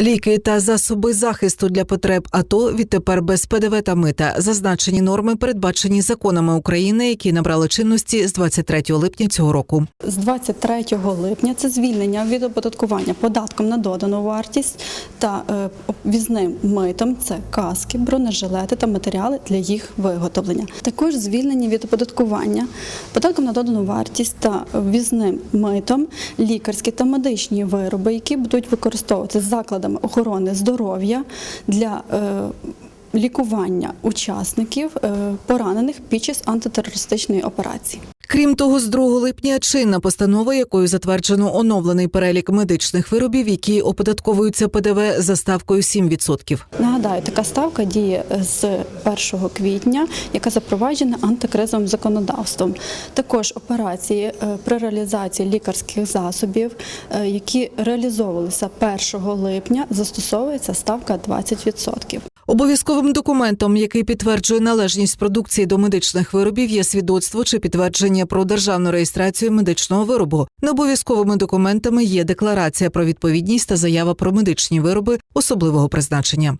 Ліки та засоби захисту для потреб АТО відтепер без ПДВ та мита. Зазначені норми передбачені законами України, які набрали чинності з 23 липня цього року. З 23 липня це звільнення від оподаткування податком на додану вартість та е, ввізним митом це каски, бронежилети та матеріали для їх виготовлення. Також звільнені від оподаткування податком на додану вартість та ввізним митом лікарські та медичні вироби, які будуть використовуватися закладами охорони здоров'я для е, лікування учасників е, поранених під час антитерористичної операції. Крім того, з 2 липня чинна постанова, якою затверджено оновлений перелік медичних виробів, які оподатковуються ПДВ за ставкою 7%. Нагадаю, така ставка діє з 1 квітня, яка запроваджена антикризовим законодавством. Також операції е, при реалізації лікарських засобів, е, які реалізовувалися 1 липня, застосовується ставка 20%. Обов'язковим документом, який підтверджує належність продукції до медичних виробів, є свідоцтво чи підтвердження про державну реєстрацію медичного виробу. Необов'язковими документами є декларація про відповідність та заява про медичні вироби особливого призначення.